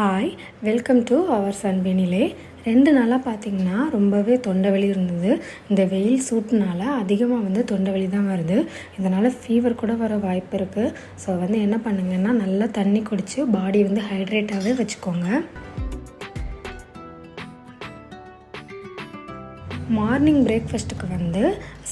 Hi welcome to our சன் ரெண்டு நாளாக பார்த்தீங்கன்னா ரொம்பவே தொண்டை வலி இருந்தது. இந்த வெயில் சூட்டுனால அதிகமாக வந்து தொண்டை வலி தான் வருது. இதனால் ஃபீவர் கூட வர வாய்ப்பு இருக்குது ஸோ வந்து என்ன பண்ணுங்கன்னா நல்லா தண்ணி குடித்து பாடி வந்து ஹைட்ரேட்டாகவே வச்சுக்கோங்க. மார்னிங் பிரேக்ஃபாஸ்ட்டுக்கு வந்து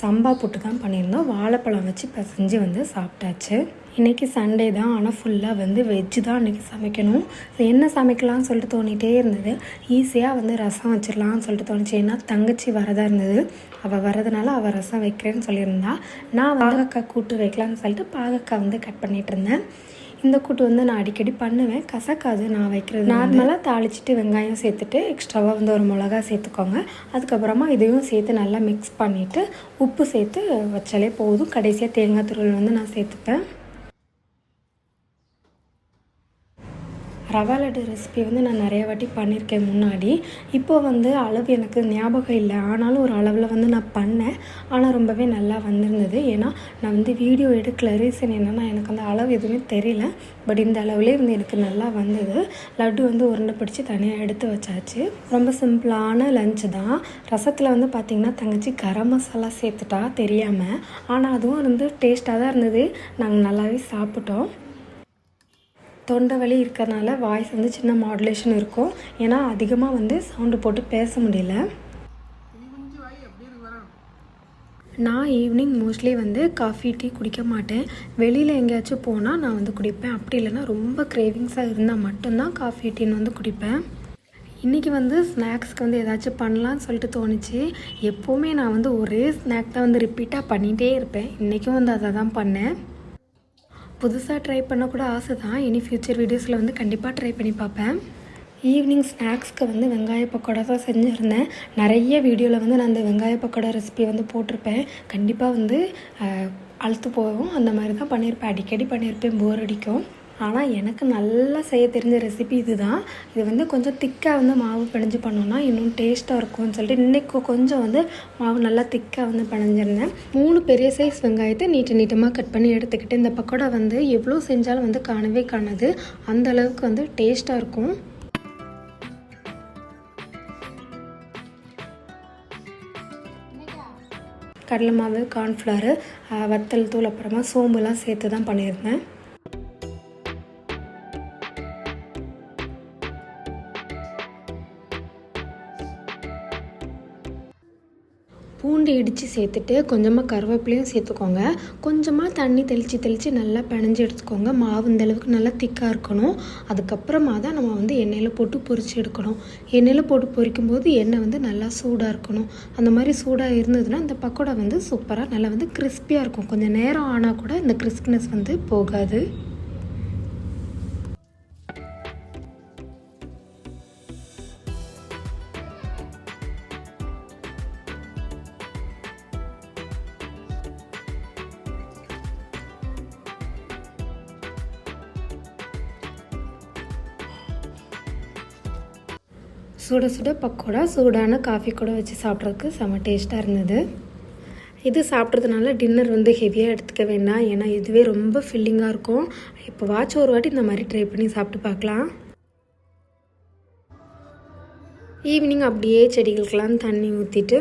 சம்பா போட்டு தான் பண்ணியிருந்தோம். வாழைப்பழம் வச்சு பிசைஞ்சு வந்து சாப்பிட்டாச்சு. இன்றைக்கி சண்டே தான். ஆனால் ஃபுல்லாக வந்து வெஜ்ஜு தான் இன்றைக்கி சமைக்கணும். என்ன சமைக்கலாம்னு சொல்லிட்டு தோணிகிட்டே இருந்தது. ஈஸியாக வந்து ரசம் வச்சிடலாம்னு சொல்லிட்டு தோணுச்சு. ஏன்னா தங்கச்சி வரதா இருந்தது. அவள் வரதுனால அவள் ரசம் வைக்கிறேன்னு சொல்லியிருந்தா. நான் பாகக்காய் கூட்டு வைக்கலான்னு சொல்லிட்டு பாகக்காய் வந்து கட் பண்ணிகிட்டு இருந்தேன். இந்த கூட்டு வந்து நான் அடிக்கடி பண்ணுவேன். கசக்காது. நான் வைக்கிறது நார்மலாக தாளிச்சிட்டு வெங்காயம் சேர்த்துட்டு எக்ஸ்ட்ராவாக வந்து ஒரு மிளகா சேர்த்துக்கோங்க. அதுக்கப்புறமா இதையும் சேர்த்து நல்லா மிக்ஸ் பண்ணிவிட்டு உப்பு சேர்த்து வச்சாலே போதும். கடைசியாக தேங்காய் துருவல் வந்து நான் சேர்த்துப்பேன். ரவா லட்டு ரெசிபி வந்து நான் நிறைய வாட்டி பண்ணியிருக்கேன் முன்னாடி. இப்போ வந்து அளவு எனக்கு ஞாபகம் இல்லை. ஆனாலும் ஒரு அளவில் வந்து நான் பண்ணேன். ஆனால் ரொம்பவே நல்லா வந்திருந்தது. ஏன்னா நான் வந்து வீடியோ எடுக்கல. ரீசன் என்னென்னா எனக்கு அந்த அளவு எதுவுமே தெரியல. பட் இந்த அளவுலேயே வந்து எனக்கு நல்லா வந்தது. லட்டு வந்து உருண்டை பிடிச்சி தனியாக எடுத்து வச்சாச்சு. ரொம்ப சிம்பிளான லஞ்சு தான். ரசத்தில் வந்து பார்த்திங்கன்னா தங்கச்சி கரம் மசாலா சேர்த்துட்டா தெரியாமல் ஆனால் அதுவும் வந்து டேஸ்ட்டாக தான் இருந்தது. நாங்கள் நல்லாவே சாப்பிட்டோம். தொண்டை வலி இருக்கிறனால வாய்ஸ் வந்து சின்ன மாடுலேஷன் இருக்கும். ஏன்னா அதிகமாக வந்து சவுண்டு போட்டு பேச முடியல. நான் ஈவினிங் மோஸ்ட்லி வந்து காஃபி டீ குடிக்க மாட்டேன். வெளியில் எங்கேயாச்சும் போனால் நான் வந்து குடிப்பேன். அப்படி இல்லைன்னா ரொம்ப கிரேவிங்ஸாக இருந்தால் மட்டும்தான் காஃபி டீன்னு வந்து குடிப்பேன். இன்றைக்கி வந்து ஸ்நாக்ஸ்க்கு வந்து ஏதாச்சும் பண்ணலான்னு சொல்லிட்டு தோணுச்சு. எப்போவுமே நான் வந்து ஒரே ஸ்நாக் தான் வந்து ரிப்பீட்டாக பண்ணிகிட்டே இருப்பேன். இன்றைக்கும் வந்து அதை தான் பண்ணேன். புதுசாக ட்ரை பண்ண கூட ஆசை தான் இனி ஃப்யூச்சர் வீடியோஸில் வந்து கண்டிப்பாக ட்ரை பண்ணி பார்ப்பேன். ஈவினிங் ஸ்நாக்ஸ்க்கு வந்து வெங்காய பக்கோடா தான் செஞ்சுருந்தேன். நிறைய வீடியோவில் வந்து நான் அந்த வெங்காய பக்கோடா ரெசிபி வந்து போட்டிருப்பேன். கண்டிப்பாக வந்து அழுத்து போகும். அந்த மாதிரி தான் பண்ணியிருப்பேன். அடிக்கடி பண்ணியிருப்பேன். போர் அடிக்கும். ஆனால் எனக்கு நல்லா செய்ய தெரிஞ்ச ரெசிபி இது தான் இது வந்து கொஞ்சம் திக்காக வந்து மாவு பிணைஞ்சு பண்ணோன்னா இன்னும் டேஸ்ட்டாக இருக்கும்னு சொல்லிட்டு இன்றைக்கி கொஞ்சம் வந்து மாவு நல்லா திக்காக வந்து பிணைஞ்சிருந்தேன். மூணு பெரிய சைஸ் வெங்காயத்தை நீட்ட நீட்டமாக கட் பண்ணி எடுத்துக்கிட்டு இந்த பக்கோடா வந்து எவ்வளோ செஞ்சாலும் வந்து காணவே காணாது. அந்த அளவுக்கு வந்து டேஸ்ட்டாக இருக்கும். கடலை மாவு கார்ன்ஃப்ளவரு வத்தல் தூள் அப்புறமா சோம்புலாம் சேர்த்து தான் பண்ணியிருந்தேன். பூண்டு இடித்து சேர்த்துட்டு கொஞ்சமாக கருவேப்பிலையும் சேர்த்துக்கோங்க. கொஞ்சமாக தண்ணி தெளித்து தெளித்து நல்லா பிணைஞ்சி எடுத்துக்கோங்க. மாவு இந்த அளவுக்கு நல்லா திக்காக இருக்கணும். அதுக்கப்புறமா தான் நம்ம வந்து எண்ணெயில் போட்டு பொரித்து எடுக்கணும். எண்ணெயில் போட்டு பொரிக்கும் போது எண்ணெய் வந்து நல்லா சூடாக இருக்கணும். அந்த மாதிரி சூடாக இருந்ததுன்னா இந்த பக்கோடா வந்து சூப்பராக நல்லா வந்து கிறிஸ்பியாக இருக்கும். கொஞ்சம் நேரம் ஆனால் கூட இந்த கிறிஸ்பினஸ் வந்து போகாது. சுட சுட பக்கோடா சூடான காஃபி கூட வச்சு சாப்பிட்றதுக்கு செம்ம டேஸ்ட்டாக இருந்தது. இது சாப்பிட்றதுனால டின்னர் வந்து ஹெவியாக எடுத்துக்க வேண்டாம். ஏன்னா இதுவே ரொம்ப ஃபில்லிங்காக இருக்கும். இப்போ வாட்ச் ஒரு வாட்டி இந்த மாதிரி ட்ரை பண்ணி சாப்பிட்டு பார்க்கலாம். ஈவினிங் அப்படியே செடிகளுக்கெல்லாம் தண்ணி ஊற்றிட்டு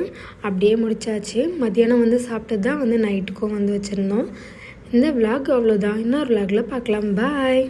அப்படியே முடிச்சாச்சு. மத்தியானம் வந்து சாப்பிட்டது தான் வந்து நைட்டுக்கும் வந்து வச்சுருந்தோம். இந்த விளாக் அவ்வளோதான் இன்னொரு விளாகில் பார்க்கலாம். பாய்